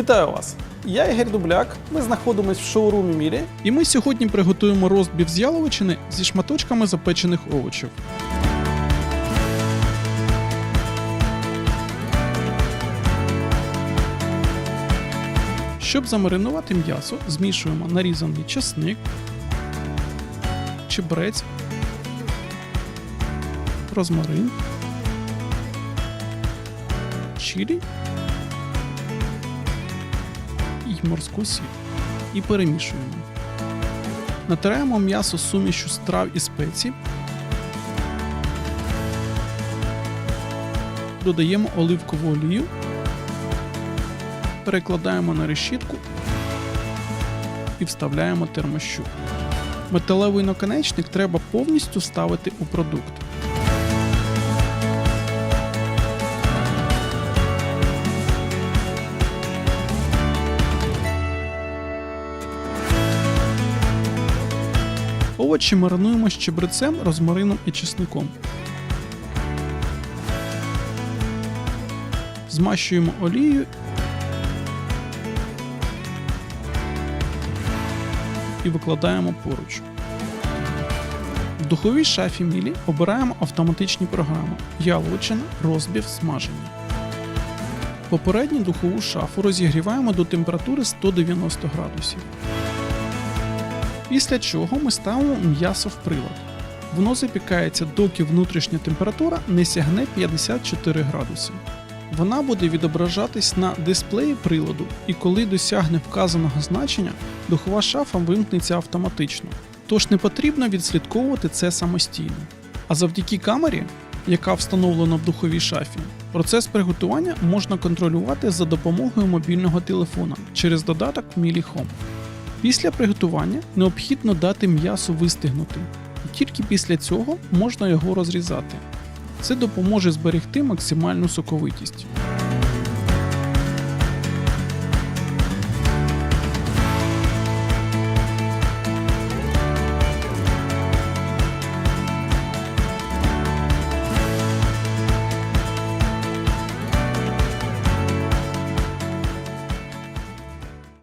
Вітаю вас! Я Ігор Дубляк. Ми знаходимося в шоурумі Мірі. І ми сьогодні приготуємо розбів з яловичини зі шматочками запечених овочів. Щоб замаринувати м'ясо, змішуємо нарізаний чесник, чебрець, розмарин, чилі морську сіль. І перемішуємо. Натираємо м'ясо сумішю з трав і спецій. Додаємо оливкову олію. Перекладаємо на решітку і вставляємо термощуп. Металевий наконечник треба повністю вставити у продукт. Овочі маринуємо з чебрецем, розмарином і чесником. Змащуємо олією і викладаємо поруч. В духовій шафі Мілі обираємо автоматичні програми яловичина, розбів, смаження. Попередню духову шафу розігріваємо до температури 190 градусів. Після чого ми ставимо м'ясо в прилад. Воно запікається, доки внутрішня температура не сягне 54 градуси. Вона буде відображатись на дисплеї приладу, і коли досягне вказаного значення, духова шафа вимкнеться автоматично. Тож не потрібно відслідковувати це самостійно. А завдяки камері, яка встановлена в духовій шафі, процес приготування можна контролювати за допомогою мобільного телефона через додаток Mili Home. Після приготування необхідно дати м'ясу вистигнути, і тільки після цього можна його розрізати. Це допоможе зберегти максимальну соковитість.